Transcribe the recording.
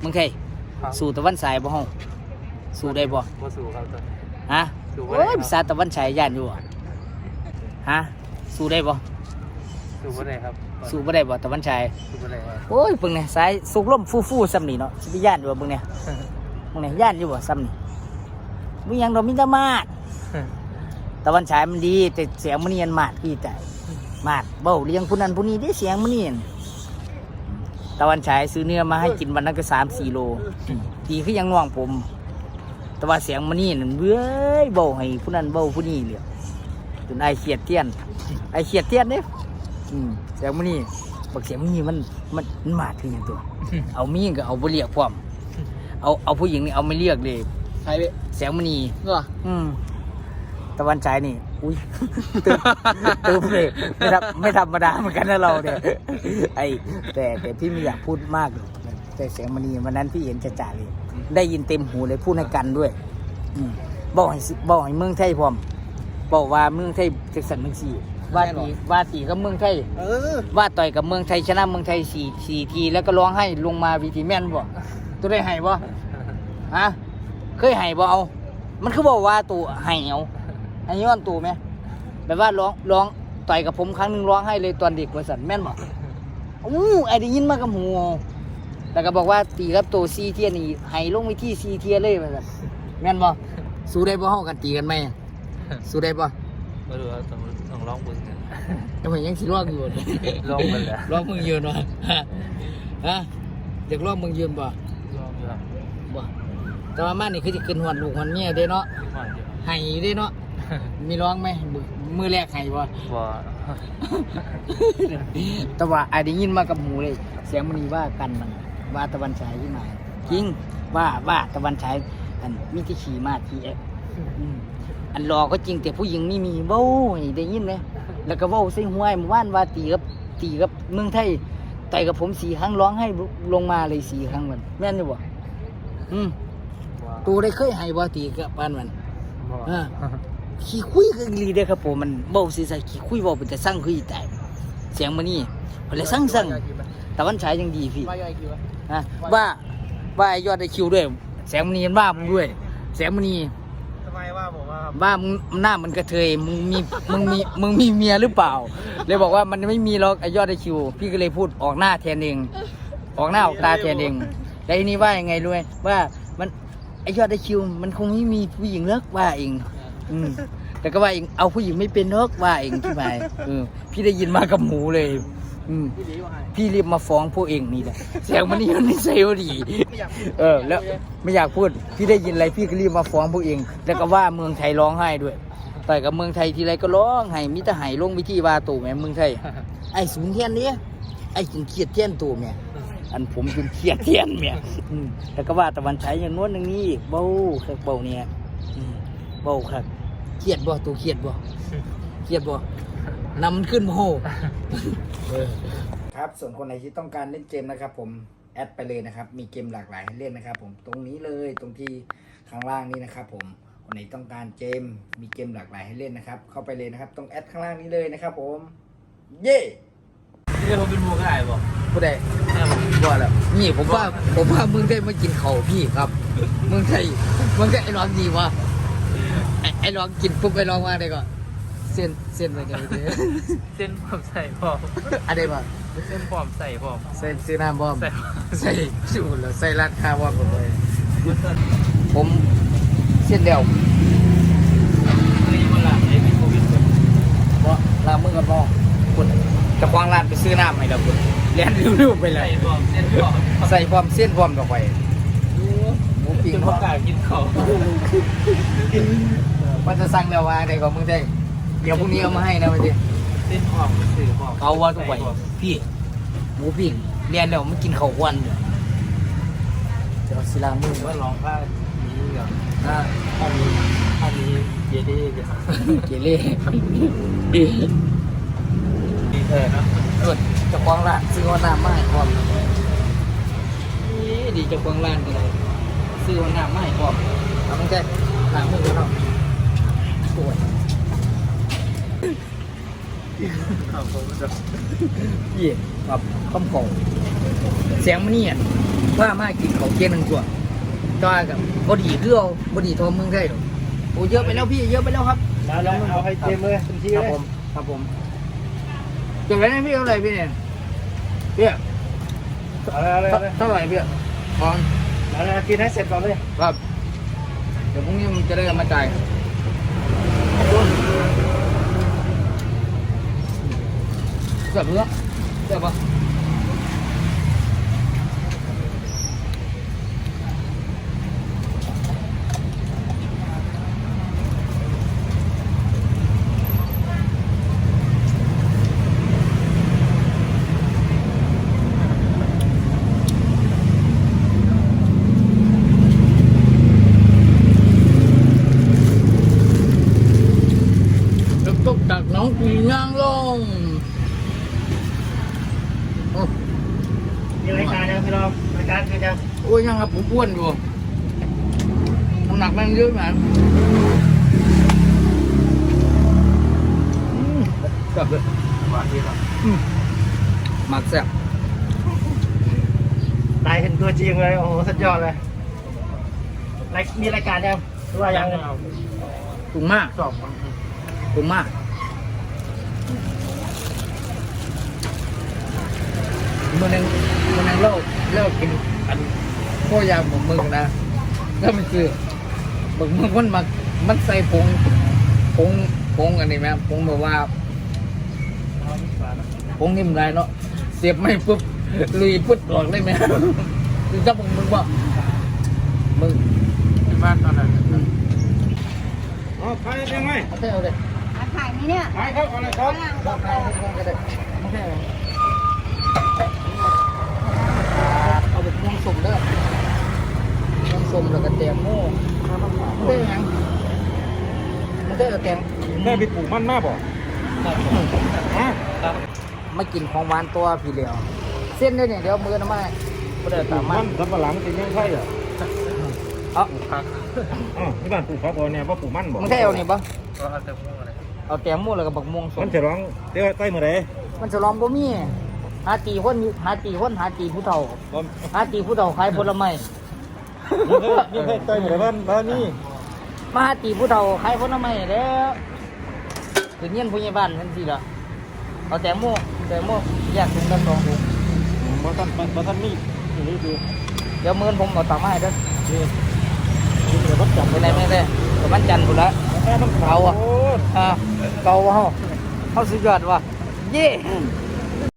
เมืองไทยครับสู่ตะวันสายบ่ห้องสู่ได้บ่บ่สู่ครับตอนนี้ ฮะสู่บ่โอ้ได้ยครับ ภาษาตะวันฉายย่านอยู่บ่ฮะสู่ได้บ่สู่บ่ได้ครับสู่บ่ได้บ่ตะวันฉายสู่บ่ได้ครับโอ้ยเบิ่งเนี่ยสายสุกลมฟู่ๆซ้ำนี่เนาะสิไปย่านอยู่บ่เบิ่งเนี่ยเบิ่งเนี่ยย่านอยู่บ่ซ้ำนี่บ่หยังดอกมีแต่มาด ตะวันฉายมันดีแต่เสียงมันเนียนมาดพี่แต่มาดเบ้าเลี้ยงผู้นั้นผู้นี้ได้เสียงมันเนียน ตะวันฉายซื้อเนื้อมาให้กินวันนั้นก็3-4โลดีคือยังน่วงผม แต่ว่าเสียงมันนี่นั่นเบ้ยเบาให้ผู้นั้นเบาผู้นี้เลยจนไอเขียดเทียน ไอเขียดเทียนเนี่ยอืมเสียงมันนี่บักเสียงมันนี่มันมันมันมาถึงอย่างตัว เอามีก็เอาบ่เรียกพร้อมเอาเอาผู้หญิงนี่เอาไม่เรียกเลยใช่เว้ยเสียงมันนี่เหรออืมตะวันฉายนี่ อุ้ยตึมตึมเลยไม่ธรรมไม่ธรรมดาเหมือนกันนะเราเนี่ยไอแต่แต่พี่ไม่อยากพูดมากหรอกแต่เสียงมันนี่วันนั้นพี่เห็นจ่าๆเลย ได้ยินเต็มหูเลยพูดให้กันด้วยอืมบอกให้สิบอกให้เมืองไทยพร้อมบอกว่าเมืองไทยจักสันทั้งสี่ว่าตีว่าตีกับเมืองไทยเออว่าต่อยกับเมืองไทยชนะเมืองไทยสี่สี่ทีแล้วก็ร้องให้ลงมาวีทีแม่นบ่ตัวได้ให้บ่ฮะเคยให้บ่เอา มันคือบอกว่าตัวให้เอา ให้ย้อนตัวไหมแบบว่าร้องร้องต่อยกับผมครั้งหนึ่งร้องให้เลยตอนเด็กว่าสันแม่นบ่อู้ไอ้ได้ยินมากับหูแล้วก็บอกว่าตีกับตัวซีเทียนี่ให้ลงไปที่ซีเทียเลยว่าสันแม่นบ่สู้ได้บ่เฮากันตีกันไหมสู้ได้บ่บ่รู้ว่าต้องต้องลองเบิ่งกันทำไมยังสิร้องอยู่ลองมันแหละร้องมึงยืนวะฮะเด็กร้องมึงยืนบ่ลองอยู่ครับบ่แต่ว่ามานี่คือจะขึ้นหวนลูกหวนเมียเด้เนาะว่าอยู่ให้อยู่เด้เนาะ มีร้องไหมมือมือแรกให้บ่บ่แต่ว่าไอ้ได้ยินมากับหูเลย เสียงมันนี่ว่ากันมันว่าตะวันฉายที่มาจริงว่าว่าตะวันฉายอันมีที่ขี่มาที่เอ๊ะอืมอันรอก็จริงแต่ผู้หญิงนี่มีเบ้าให้ได้ยินไหมแล้วก็เบ้าใส่หัวไอ้หมู่บ้านว่าตีกับตีกับเมืองไทยต่อยกับผมสี่ครั้งร้องให้ลงมาเลยสี่ครั้งมันแม่นอยู่บ่อืมบ่ตูได้เคยให้บ่ตีกับบ้านมันบ่อ่า ขี้คุยคืออีหลีเด้อครับผมมันเบ้าสิใส่ขี้คุยเว้าเป็นแต่สั่งคืออีแต่เสียงมันนี่เพิ่นเลยสั่งสั่งตะวันฉายยังดีพี่ว่าย่อยกี่วะฮะว่าว่าไอ้ยอดได้คิวด้วยแสงมันนี่มันว่ามึงด้วย แสงมันนี่ทำไมว่าผมว่าครับว่ามึงหน้ามันกระเทยมึงมีมึงมีมึงมีเมียหรือเปล่า เลยบอกว่ามันไม่มีหรอกไอ้ยอดได้คิว พี่ก็เลยพูดออกหน้าแทนเองออกหน้าออกตาแทนเองแล้วทีนี้ว่ายังไงรู้ไหมว่ามันไอ้ยอดได้คิว มันคงไม่มีผู้หญิงเลิกว่าเอง อืมแต่ก็ว่าเองเอาผู้หญิงไม่เป็นเลิกว่าเองที่ไหนเออพี่ได้ยินมากับหมูเลย อืมพี่ดีว่าไงพี่รีบมาฟ้องพวกเองนี่แหละเสียงมันนี่มันไม่ใช่ดี ไม่อยากเออ แล้วไม่อยากพูดพี่ได้ยินอะไรพี่ก็รีบมาฟ้องพวกเอง แล้วก็ว่าเมืองไทยร้องไห้ด้วยต่อยกับเมืองไทยทีไรก็ร้องไห้มิตรไห้ลงวิธีว่าตู่แม่เมืองไทย ไอ้สูงเทียนนี่ไอ้จึงเครียดเทียนตู่แม่อันผมจนเครียดเทียนแม่อืมแล้วก็ว่าตะวันฉายอย่างโน้นอย่างนี้อีกเบาคักเบาเนี่ยอืม เบาคักเครียดบ่ตู่เครียดบ่เครียดบ่นำมันขึ้นโมโหครับส่วนคนไหนที่ต้องการเล่นเกมนะครับ ผมแอดไปเลยนะครับ มีเกมหลากหลายให้เล่นนะครับ ผมตรงนี้เลยตรงที่ข้างล่างนี้นะครับ ผมคนไหนต้องการเกมมีเกมหลากหลายให้เล่นนะครับ เข้าไปเลยนะครับตรงแอดข้างล่างนี้เลยนะครับ ผม เย่นี่ผมเป็นหมูก็ได้บ่ผู้ใดแม่ผมว่าแล้วนี่ผมว่าผมว่ามึงได้มากินเขาวพี่ครับมึงไทยมึงได้ไอ้ร้องดีวะ ไอ้ไอ้ร้องกินปุ๊บไอ้ร้องว่าได้ก่อนเส้นเส้นอะไรกันเนี่ยเส้นผมใส่พร้อมอะไรบ้างเส้นพร้อมใส่พร้อมใส่ซื้อน้ำบอมใส่ใส่ชูแล้วใส่ร้านค้าบอมหมดเลยผมเส้นเดียวนี่มันละไอ้เป็นโควิดเลยเพราะลามือกับน้องคุณจะควางร้านไปซื้อน้ำให้แล้วคุณเรียนริ้วๆไปเลใส่ยพร้อมเส้นพร้อมใส่ความเส้นความต่อไปหมูปิ้งเป็นพวกกากินเขา ว่าจะสั่งแล้วว่าได้ก็มึงได้ เดี๋ยวพรุ่งนี้เอามาให้นะไปดิเส้นพร้อมสื่อพร้อมเอาว่าทุกไปพี่หมูปิ้งเรียนแล้วมันกินข้าววันเดี๋ยวเดี๋ยวสิลามือว่าลองผ้านี้กับอ่าผ้านี้ผ้านี้เยดีกับเกเล่ดีดีเธอเนาะเกิดเจะควางร้านซื้อว่าน้ำมาให้พร้อมนี่ดีเจะควางร้านก็เลยซื้อว่าน้ำมาให้พร้อมเอาไม่ใช่ล้างมือกันเนาะสวยครับผมจะพี่ครับคำเก่าเสียงมันเนี่ยผ้ามากินเขาวเกี๊ยนหนึ่งตัวจอยกับบดีคือเอาบดีทอเมืองไทยหรอกโอ้เยอะไปแล้วพี่เยอะไปแล้วครับมาแล้วเอาให้เต็มเลยเต็มที่ครับเลยผมครับผมเก็บไว้ให้พี่เท่าไหร่พี่เนี่ยพี่เอาเลยเอาเลยเอาเลยเท่าไหร่พี่ก่อนเอาเลยกินให้เสร็จก่อนเลยครับเดี๋ยวพรุ่งนี้มันจะได้เอามาจ่าย เสียบเนื้ มีรายการยังพี่น้องรายการคือยังโอ้ยยังครับผมอ้วนอยู่น้ำหนักมันเยอะมากอืมกลับเลยหวานดีครับหมักแซ่บตายเห็นตัวจริงเลย โอ้โห สุดยอดเลยรายมีรายการยังหรือว่ายังถุงมากสอบถุงมาก มื่อนึงเมื่อนึงเล่าเล่ากินอันโคยาหมกมึงนะแล้วมันคือหมกมึงมันมามันใส่ผงผงผงอันนี้ไหมผงแบบว่าผงนิ่มไรเนาะเสียบไม่ปุ๊บลุยปุ๊บออกได้ไหมคือถ้ามึงมึงว่ามึงที่บ้านตอนนั้นอ๋อไปยังไงเอาเท่าเลยอาถ่ายนี่เนี่ยไปครับอะไรครับเอาไปก็ได้ไม่ใช่เอาไปม่วงสมเด้อม่วงสมแล้วก็แตงโมไม่ได้หยัง ได้เอาแตงแม่ไปปลูกมันมากบ่ฮะไม่กินของหวานตัวพี่เหลียว เส้นด้วยเนี่ยเดี๋ยวมือน้ำมาไม่ได้ตามมันสับปะหลังเป็นยังไงอะเอาอ๋อที่บ้านปลูกครับบ่เนี่ยว่าปลูกมันบ่ไม่ใช่เอานี่ปะเอาแตงโมแล้วก็บักม่วงสมัมนจะร้องเดี๋ยวใกล้มื้อใดมันจะลองบ่มีหาตีคนหาตีคนหาตีผู้เฒ่าหาตีผู้เฒ่าขายผลไม้นี่เคยนี่เคยใกล้มื้อใดบ้านบ้านนี่ มาหาตีผู้เฒ่าขายผลไม้แล้วถึงเงี้ยนผู้ใหญ่บ้านนั่นสิล่ะเอาแตงโมแตงโมแยกเป็นกันสองถุงบ่ทันบ่ทันมีอยู่นี่ดูเดี๋ยวมื้อผมเอาตังค์มาให้เด้อนี่นี่เดี๋ยววัดจับไปไหนไม่ได้แต่มันจันทร์พุ่นละแค่น้ำเอาอะโอ้อ่าเก่าเฮาเฮาสุดยอดว่ะเย่ย